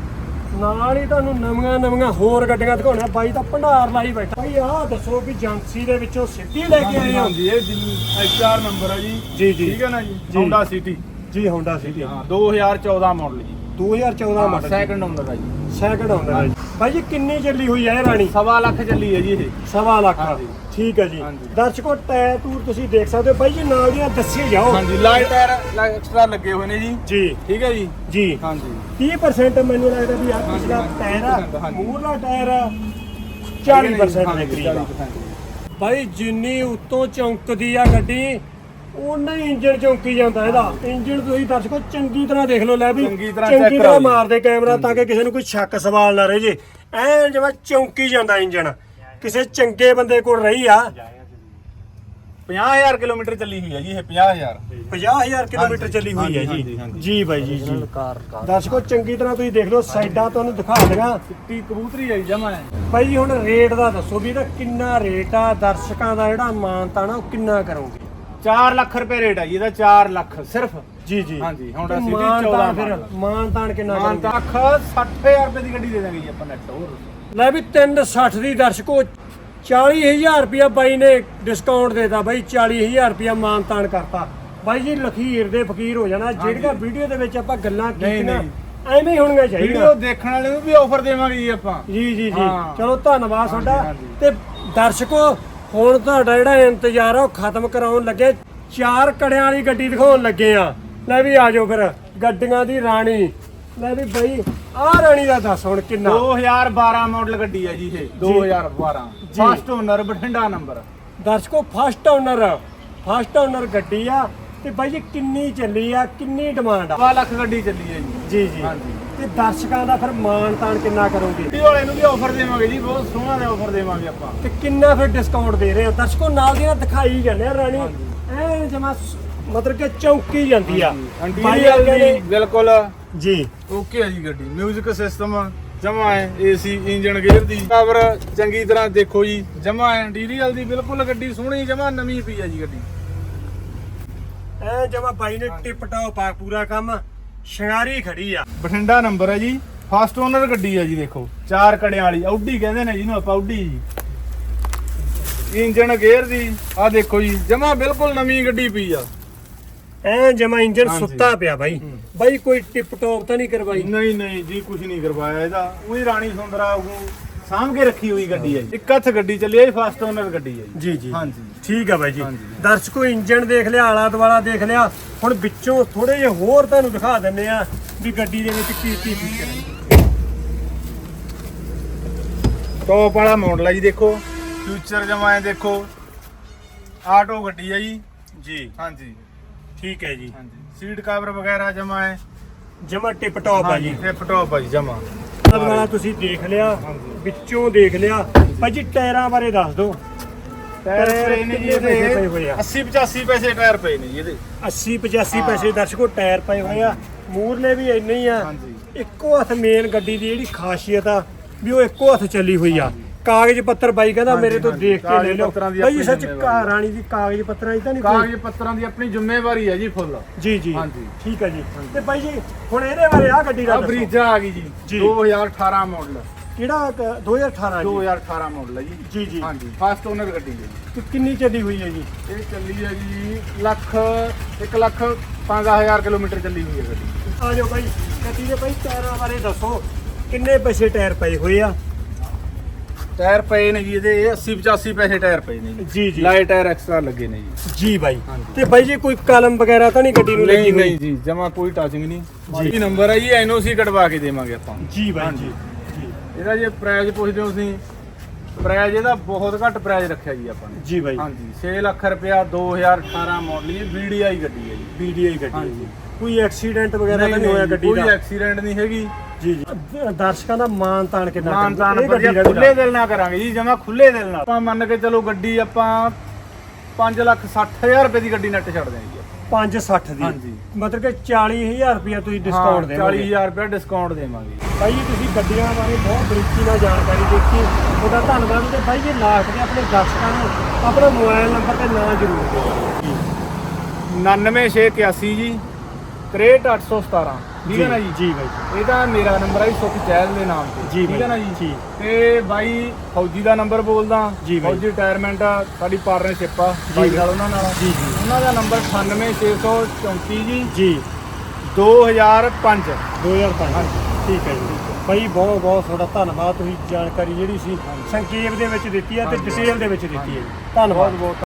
ਨਾਲ ਹੀ ਤੁਹਾਨੂੰ ਨਵੀਆਂ ਨਵੀਆਂ ਹੋਰ ਗੱਡੀਆਂ ਦਿਖਾਉਣਾ ਬਾਈ ਤਾਂ ਭੰਡਾਰ ਲਾਈ ਬੈਠਾ। ਬਾਈ ਆਹ ਦੱਸੋ ਵੀ ਏਜੰਸੀ ਦੇ ਵਿੱਚੋਂ ਸਿੱਧੀ ਲੈ ਕੇ ਆਏ ਹੋ? ਹਾਂਜੀ ਇਹ ਦਿੱਲੀ ਐਚਆਰ ਨੰਬਰ ਹੈ ਜੀ। ਜੀ, ਜੀ। ਠੀਕ ਹੈ ਨਾ ਜੀ? ਜੀ। ਹੋਂਡਾ ਸਿਟੀ ਜੀ ਹੋਂਡਾ ਸਿਟੀ ਹਾਂ 2014 ਮਾਡਲ ਜੀ। 2014 ਮਾਡਲ ਸੈਕੰਡ ਹੈ ਜੀ ਸੈਕੰਡ ਆਉਂਦਾ ਹੈ। ਬਾਈ ਜੀ ਕਿੰਨੀ ਚੱਲੀ ਹੋਈ ਹੈ ਇਹ ਰਾਣੀ? ਸਵਾ ਲੱਖ ਚੱਲੀ ਹੈ ਜੀ ਇਹ। ਸਵਾ ਲੱਖ। ਹਾਂਜੀ। ਠੀਕ ਹੈ ਜੀ। ਹਾਂਜੀ। ਦਰਸ਼ਕੋ ਟਾਇਰ ਟੂਰ ਤੁਸੀਂ ਦੇਖ ਸਕਦੇ ਹੋ। ਬਾਈ ਜੀ ਨਾਲ ਦੀਆਂ ਦੱਸੀ ਜਾਓ। ਹਾਂਜੀ ਲਾਈਟ ਟਾਇਰ ਐਕਸਟਰਾ ਲੱਗੇ ਹੋਏ ਨੇ ਜੀ। ਜੀ। ਠੀਕ ਹੈ ਜੀ? ਜੀ। ਹਾਂਜੀ। 30% ਮੈਨੂੰ ਲੱਗਦਾ ਵੀ ਆ ਪਿਛਲਾ ਹਾਂਜੀ, ਟਾਇਰ ਆ। 30% ਹਾਂਜੀ। ਮੂਹਰਲਾ ਟਾਇਰ ਆ। 40% ਦੇ ਹਾਂਜੀ, ਕਰੀਬ ਆ। 40% ਭਾਈ ਜਿੰਨੀ ਉੱਤੋਂ ਚੌਂਕਦੀ ਆ ਗੱਡੀ ਉਨਾ ਹੀ ਇੰਜਨ ਚੌਂਕੀ ਜਾਂਦਾ ਇਹਦਾ। ਇੰਜਨ ਤੁਸੀਂ ਦਰਸ਼ਕੋ ਚੰਗੀ ਤਰ੍ਹਾਂ ਦੇਖ ਲਓ ਲੈ ਵੀ ਚੰਗੀ ਤਰ੍ਹਾਂ ਚੰਗੀ check ਤਰ੍ਹਾਂ ਕਰਾਓ ਜੀ। ਮਾਰਦੇ ਕੈਮਰਾ ਤਾਂ ਕਿ ਕਿਸੇ ਨੂੰ ਕੋਈ ਸ਼ੱਕ ਸਵਾਲ ਨਾ ਰਹੇ ਜੇ। ਐ ਜਿਵੇਂ ਚੌਂਕੀ ਜਾਂਦਾ ਇੰਜਨ ਕਿਸੇ ਚੰਗੇ ਬੰਦੇ ਕੋਲ ਰਹੀ ਆ। 50000 ਕਿਲੋਮੀਟਰ ਚੱਲੀ ਹੋਈ ਹੈ ਜੀ ਇਹ 50000 50000 ਕਿਲੋਮੀਟਰ ਹਾਂਜੀ, ਚੱਲੀ ਹੋਈ ਹੈ ਹਾਂਜੀ, ਜੀ। ਹਾਂਜੀ। ਜੀ ਬਾਈ ਜੀ ਜੀ। ਦਰਸ਼ਕੋ ਚੰਗੀ ਤਰ੍ਹਾਂ ਤੁਸੀਂ ਦੇਖ ਲਓ ਸਾਈਡਾਂ ਤੁਹਾਨੂੰ ਦਿਖਾ ਦਿਆਂ। ਚਿੱਟੀ ਕਬੂਤਰੀ ਹੈ ਜਮਾ ਹੈ। ਭਾਈ ਜੀ ਹੁਣ ਰੇਟ ਦਾ ਦੱਸੋ ਵੀ ਇਹਦਾ ਕਿੰਨਾ ਰੇਟ ਆ? ਦਰਸ਼ਕਾਂ ਦਾ ਜਿਹੜਾ ਮਾਨਤਾ ਨਾ ਉਹ ਕਿੰਨਾ ਕਰੋਗੇ? 4 ਲੱਖ ਰੁਪਏ ਰੇਟ ਹੈ ਜੀ ਇਹਦਾ 4 ਲੱਖ ਸਿਰਫ। ਜੀ ਜੀ। ਹਾਂਜੀ, Honda ਤੇ City ਮਾਨਤਾਨ 14 ਫਿਰ ਮਾਡਲ। ਮਾਨਤਾਨ ਕਿੰਨਾ ਮਾਨ ਕਰੋਗੇ। ਤੱਕ 60000 ਰੁਪਏ ਦੀ ਗੱਡੀ ਦੇ ਦਾਂਗੇ ਜੀ ਆਪਾਂ ਨੈਟ ਹੋਰ। ਲੈ ਵੀ 360 ਦੀ ਦਰਸ਼ਕੋ 40000 ਰੁਪਇਆ ਬਾਈ ਨੇ ਡਿਸਕਾਊਂਟ ਦੇਤਾ ਬਾਈ 40000 ਰੁਪਇਆ ਮਾਨਤਾਨ ਕਰਤਾ। ਬਾਈ ਜੀ ਲਖੀਰ ਦੇ ਫਕੀਰ ਹੋ ਜਾਣਾ ਜਿਹੜੀਆਂ ਵੀਡੀਓ ਦੇ ਵਿੱਚ ਆਪਾਂ ਗੱਲਾਂ ਨਹੀਂ, ਕੀਤੀਆਂ। ਐਵੇਂ ਹੀ ਹੋਣੀਆਂ ਵੀਡੀਓ ਚਾਹੀਦੀਆਂ ਦੇਖਣ ਵਾਲੇ ਨੂੰ ਵੀ ਆਫਰ ਦੇਵਾਂਗੇ ਜੀ ਆਪਾਂ। ਜੀ ਜੀ ਜੀ। ਹਾਂ। ਚਲੋ ਧੰਨਵਾਦ ਤੁਹਾਡਾ। ਹਾਂਜੀ। ਤੇ ਦਰਸ਼ਕੋ ਹੁਣ ਤੁਹਾਡਾ ਜਿਹੜਾ ਇੰਤਜ਼ਾਰ ਆ ਉਹ ਖਤਮ ਕਰਾਉਣ ਲੱਗੇ। ਚਾਰ ਕੜਿਆਂ ਵਾਲੀ ਗੱਡੀ ਦਿਖਾਉਣ ਲੱਗੇ ਆ। ਲੈ ਵੀ ਆ ਜਾਓ ਫਿਰ ਗੱਡੀਆਂ ਦੀ ਰਾਣੀ। ਲੈ ਵੀ ਬਈ ਆਹ ਰਾਣੀ ਦਾ ਦੱਸ ਹੁਣ ਕਿੰਨਾ। 2012 ਮਾਡਲ ਗੱਡੀ ਹੈ ਜੀ ਇਹ 2012 ਜੀ। ਫਸਟ ਓਨਰ ਬਠਿੰਡਾ ਨੰਬਰ ਦਰਸ਼ਕੋ ਫਸਟ ਓਨਰ ਫਸਟ ਓਨਰ ਗੱਡੀ ਆ। ਤੇ ਬਾਈ ਜੀ ਕਿੰਨੀ ਚੱਲੀ ਆ ਕਿੰਨੀ ਡਿਮਾਂਡ ਆ। 1 ਲੱਖ ਗੱਡੀ ਚੱਲੀ ਹੈ ਜੀ। ਜੀ ਜੀ। ਹਾਂਜੀ। ਤੇ ਦਰਸ਼ਕਾਂ ਦਾ ਫਿਰ ਮਾਣ ਤਾਣ ਕਿੰਨਾ ਕਰੋਗੇ? ਗੱਡੀ ਵਾਲੇ ਨੂੰ ਵੀ ਆਫਰ ਦੇਵਾਂਗੇ ਜੀ ਬਹੁਤ ਸੋਹਣਾ ਜਿਹਾ ਆਫਰ ਦੇਵਾਂਗੇ ਆਪਾਂ। ਤੇ ਕਿੰਨਾ ਫਿਰ ਡਿਸਕਾਊਂਟ ਦੇ ਰਹੇ ਹੋ? ਦਰਸ਼ਕੋ ਨਾਲ ਦੀਆਂ ਦਿਖਾਈ ਜਾਂਦੇ ਆ ਰਾਣੀ। ਐ ਜਮਾ ਮਤਲਬ ਕਿ ਚੌਂਕੀ ਜਾਂਦੀ ਆ। ਬਾਈ ਇੰਟੀਰੀਅਰ ਦੀ ਨੇ- ਬਿਲਕੁਲ। ਜੀ। ਓਕੇ ਹੈ ਜੀ ਗੱਡੀ। 뮤직 ਸਿਸਟਮ ਜਮਾ ਹੈ ਏਸੀ ਇੰਜਨ ਗੇਅਰ ਦੀ। ਕਵਰ ਚੰਗੀ ਤਰ੍ਹਾਂ ਦੇਖੋ ਜੀ ਜਮਾ ਹੈ। ਇੰਟੀਰੀਅਰ ਦੀ ਬਿਲਕੁਲ ਗੱਡੀ ਸੋਹਣੀ ਜਮਾ ਨਵੀਂ ਪਈ ਹੈ ਜੀ ਗੱਡੀ। ਐ ਜਮਾ ਬਾਈ ਨੇ ਟਿਪ ਟਾਪ ਆ ਪੂਰਾ ਕੰਮ। ਸ਼ਿੰਗਾਰੀ ਖੜੀ ਆ। ਬਠਿੰਡਾ ਨੰਬਰ ਹੈ ਜੀ। ਫਸਟ ਓਨਰ ਗੱਡੀ ਹੈ ਜੀ ਦੇਖੋ। ਚਾਰ ਕੜਿਆਂ ਵਾਲੀ। ਆਡੀ ਕਹਿੰਦੇ ਨੇ ਜਿਹਨੂੰ ਆਪਾਂ ਆਡੀ ਜੀ। ਇੰਜਨ ਗੇਅਰ ਦੀ ਆ ਦੇਖੋ ਜੀ ਜਮਾ ਬਿਲਕੁਲ ਨਵੀਂ ਗੱਡੀ ਪਈ ਆ। ਐ ਜਮਾ ਇੰਜਨ। ਸੁੱਤਾ ਪਿਆ ਬਾਈ। ਬਾਈ ਕੋਈ ਟਿਪ ਟੌਪ ਤਾਂ ਨਹੀਂ ਕਰਵਾਈ? ਨਹੀਂ ਨਹੀਂ ਜੀ ਕੁਝ ਨਹੀਂ ਕਰਵਾਇਆ ਇਹਦਾ। ਉਹੀ ਰਾਣੀ ਸੁੰਦਰਾ ਉਹ ਸਾਂਭ ਕੇ ਰੱਖੀ ਹੋਈ ਗੱਡੀ ਹੈ ਜੀ। ਇੱਕ ਹੱਥ ਗੱਡੀ ਚੱਲੀ ਹੈ ਜੀ ਫਸਟ ਓਨਰ ਗੱਡੀ ਹੈ ਜੀ। ਜੀ ਜੀ। ਹਾਂਜੀ। ਠੀਕ ਆ ਬਾਈ ਜੀ। ਦਰਸ਼ਕੋ ਇੰਜਨ ਦੇਖ ਲਿਆ ਆਲਾ ਦੁਆਲਾ ਦੇਖ ਲਿਆ। ਹੁਣ ਵਿੱਚੋਂ ਥੋੜੇ ਜਿਹਾ ਹੋਰ ਤੁਹਾਨੂੰ ਦਿਖਾ ਦਿੰਨੇ ਆ ਵੀ ਗੱਡੀ ਦੇ ਵਿੱਚ ਕੀ ਕੀ ਫੀਚਰ ਹੈ। ਟੌਪ ਵਾਲਾ ਮਾਡਲ ਹੈ ਜੀ ਦੇਖੋ। ਫਿਊਚਰ ਜਮਾਏ ਦੇਖੋ। ਆਟੋ ਗੱਡੀ ਹੈ ਜੀ। ਜੀ। ਹਾਂਜੀ। ਠੀਕ ਹੈ ਜੀ। ਹਾਂਜੀ। ਸੀਟ ਕਵਰ ਵਗੈਰਾ ਜਮਾਏ ਜਮਾ ਟਿਪ ਟੌਪ ਆ ਜੀ। ਟਿਪ ਟੌਪ ਹੈ ਜੀ ਜਮਾ। ਆਲਾ ਦੁਆਲਾ ਤੁਸੀਂ ਦੇਖ ਲਿਆ। ਵਿੱਚੋਂ ਦੇਖ ਲਿਆ। ਭਾਈ ਜੀ ਟਾਇਰਾਂ ਬਾਰੇ ਦੱਸ ਦਿਓ। ਟਾਇਰ ਪਏ ਨੇ ਜੀ ਕਿੰਨੇ ਪੈਸੇ ਪਏ ਇਹਦੇ ਹੋਏ ਆ? 80 85 ਪੈਸੇ ਟਾਇਰ ਪਏ ਨੇ ਜੀ ਇਹਦੇ। 80 85 ਪੈਸੇ ਦਰਸ਼ਕੋ ਟਾਇਰ ਪਏ ਹੋਏ ਆ। ਮੂਰਲੇ ਵੀ ਇੰਨੇ ਹੀ ਆ। ਇੱਕੋ ਹੱਥ ਮੇਨ ਗੱਡੀ ਦੀ ਜਿਹੜੀ ਖਾਸੀਅਤ ਆ ਵੀ ਉਹ ਇੱਕੋ ਹੱਥ ਚੱਲੀ ਹੋਈ ਆ। ਕਾਗਜ਼ ਪੱਤਰ ਬਾਈ ਕਹਿੰਦਾ ਮੇਰੇ ਤੋਂ। ਦੇਖ ਕੇ ਲੈ ਲਓ। ਬਾਈ ਸੱਚ ਰਾਣੀ ਦੀ ਕਾਗਜ਼ ਪੱਤਰਾਂ ਦੀ ਤਾਂ ਨਹੀਂ ਕੋਈ? ਕਾਗਜ਼ ਪੱਤਰਾਂ ਦੀ ਆਪਣੀ ਜ਼ਿੰਮੇਵਾਰੀ ਹੈ ਜੀ ਫੁੱਲ। ਜੀ ਜੀ। ਹਾਂਜੀ। ਠੀਕ ਹੈ ਜੀ। ਤੇ ਬਾਈ ਜੀ ਹੁਣ ਇਹਦੇ ਬਾਰੇ ਆ ਗੱਡੀ ਦਾ ਆ ਬਰੀਜਾ ਆ ਗਈ ਜੀ। ਜੀ। 2018 ਮਾਡਲ ਕਿਹੜਾ ਕ- 2018 ਜੀ? 2018 ਮਾਡਲ ਹੈ ਜੀ। ਜੀ ਜੀ। ਹਾਂਜੀ। ਫਸਟ ਓਨਰ ਗੱਡੀ ਹੈ ਜੀ। ਤੇ ਕਿੰਨੀ ਚੱਲੀ ਹੋਈ ਹੈ ਜੀ? ਇਹ ਚੱਲੀ ਹੈ ਜੀ ਲੱਖ 1 ਲੱਖ 5000 ਕਿਲੋਮੀਟਰ ਚੱਲੀ ਹੋਈ ਹੈ ਗੱਡੀ। ਆ ਜਾਓ ਬਾਈ। ਗੱਡੀ ਦੇ ਬਾਈ ਟਾਇਰਾਂ ਬਾਰੇ ਦੱਸੋ। ਕਿੰਨੇ ਪੈਸੇ ਟਾਇਰ ਪਏ ਹੋਏ ਆ? ਟਾਇਰ ਪਏ ਨੇ ਜੀ ਇਹਦੇ 80 85 ਪੈਸੇ ਟਾਇਰ ਪਏ ਨੇ ਜੀ। ਜੀ ਲਾਈਟ ਟਾਇਰ ਐਕਸਟਰਾ ਲੱਗੇ ਨੇ ਜੀ। ਜੀ ਬਾਈ। ਤੇ ਬਾਈ ਜੀ ਕੋਈ ਕਲਮ ਵਗੈਰਾ ਤਾਂ ਨਹੀਂ ਗੱਡੀ ਨੂੰ ਲੱਗੀ ਨਹੀਂ ਹੋਈ? ਨਹੀਂ ਜੀ ਜਮਾ ਕੋਈ ਟਾਚਿੰਗ ਨਹੀਂ। ਜੀ। ਨੰਬਰ ਹੈ ਜੀ ਐਨਓਸੀ ਕਟਵਾ ਕੇ ਦੇਵਾਂਗੇ ਆਪਾਂ। ਜੀ ਬਾਈ। ਜੀ ਇਹਦਾ ਜੇ ਪ੍ਰਾਈਸ ਪੁੱਛਦੇ ਹੋ ਤੁਸੀਂ ਪ੍ਰਾਈਸ ਇਹਦਾ ਬਹੁਤ ਘੱਟ ਪ੍ਰਾਈਸ ਰੱਖਿਆ ਜੀ ਆਪਾਂ ਨੇ। ਜੀ ਬਾਈ। ਹਾਂਜੀ 6 ਲੱਖ ਰੁਪਇਆ 2018 ਮਾਡਲ ਜੀ ਵੀਡੀਆਈ ਗੱਡੀ ਬੀਡੀਆਈ ਗੱਡੀ ਹੈ। ਜੀ। ਕੋਈ ਐਕਸੀਡੈਂਟ ਵਗੈਰਾ ਤਾਂ ਨਹੀਂ ਹੋਇਆ ਗੱਡੀ ਕੋਈ ਦਾ ਐਕਸੀਡੈਂਟ ਨਹੀਂ ਹੈਗੀ। ਜੀ ਜੀ। ਦ- ਦਰਸ਼ਕਾਂ ਦਾ ਮਾਨ ਤਾਨ ਕਿੰਨਾ ਮਾਨ ਤਾਨ ਵਧੀਆ ਖੁੱਲੇ ਦਿਲ ਨਾਲ ਕਰਾਂਗੇ ਜੀ ਜਮਾ ਖੁੱਲੇ ਦਿਲ ਨਾਲ। ਆਪਾਂ ਮੰਨ ਕੇ ਚਲੋ ਗੱਡੀ ਆਪਾਂ 5 ਲੱਖ 60000 ਰੁਪਏ ਦੀ ਗੱਡੀ ਨੱਟ ਛੱਡ ਦੇਣੀ ਜੀ 560 ਦੀ। ਹਾਂਜੀ। ਮਤਲਬ ਕਿ 40000 ਰੁਪਇਆ ਤੁਸੀਂ ਡਿਸਕਾਊਂਟ ਹਾਂ, ਦੇਵੋਗੇ। 40000 ਰੁਪਏ ਡਿਸਕਾਊਂਟ ਦੇਵਾਂਗੇ। ਭਾਈ ਜੀ ਤੁਸੀਂ ਗੱਡੀਆਂ ਬਾਰੇ ਬਹੁਤ ਬਰੀਕੀ ਨਾਲ ਜਾਣਕਾਰੀ ਦਿੱਤੀ। ਤੁਹਾਡਾ ਧੰਨਵਾਦ ਤੇ ਭਾਈ ਜੀ ਲਾਸਟ ਤੇ ਆਪਣੇ ਦਰਸ਼ਕਾਂ ਨੂੰ ਆਪਣਾ ਮੋਬਾਈਲ ਨੰਬਰ ਤੇ ਨਾਂ ਜ਼ਰੂਰ ਦਿਓ। 99681 ਜੀ 63817 ਠੀਕ ਹੈ ਨਾ ਜੀ ਜੀ? ਬਾਈ ਇਹਦਾ ਮੇਰਾ ਨੰਬਰ ਹੈ ਸੁਖ ਚਹਿਲ ਦੇ ਨਾਮ ਤੇ। ਜੀ ਠੀਕ ਹੈ ਬਾਈ, ਨਾ ਜੀ? ਜੀ। ਤੇ ਬਾਈ ਫੌਜੀ ਦਾ ਨੰਬਰ ਬੋਲਦਾ। ਜੀ ਬਾਈ। ਫੌਜੀ ਰਿਟਾਇਰਮੈਂਟ ਆ ਸਾਡੀ ਪਾਰਟਨਰਸ਼ਿਪ ਆ ਬਾਈ ਬਾਈ। ਨਾਲ ਉਹਨਾਂ ਨਾਲ। ਜੀ ਜੀ। ਉਹਨਾਂ ਦਾ ਨੰਬਰ 98634 ਜੀ। ਜੀ। 2005 2005 ਠੀਕ ਹੈ ਜੀ। ਭਾਈ ਬਹੁਤ ਬਹੁਤ ਤੁਹਾਡਾ ਧੰਨਵਾਦ। ਤੁਸੀਂ ਜਾਣਕਾਰੀ ਜਿਹੜੀ ਸੀ ਸੰਖੇਪ ਦੇ ਵਿੱਚ ਦਿੱਤੀ ਹੈ ਤੇ ਡਿਟੇਲ ਦੇ ਵਿੱਚ ਦਿੱਤੀ ਹੈ ਜੀ। ਧੰਨਵਾਦ। ਬਹੁਤ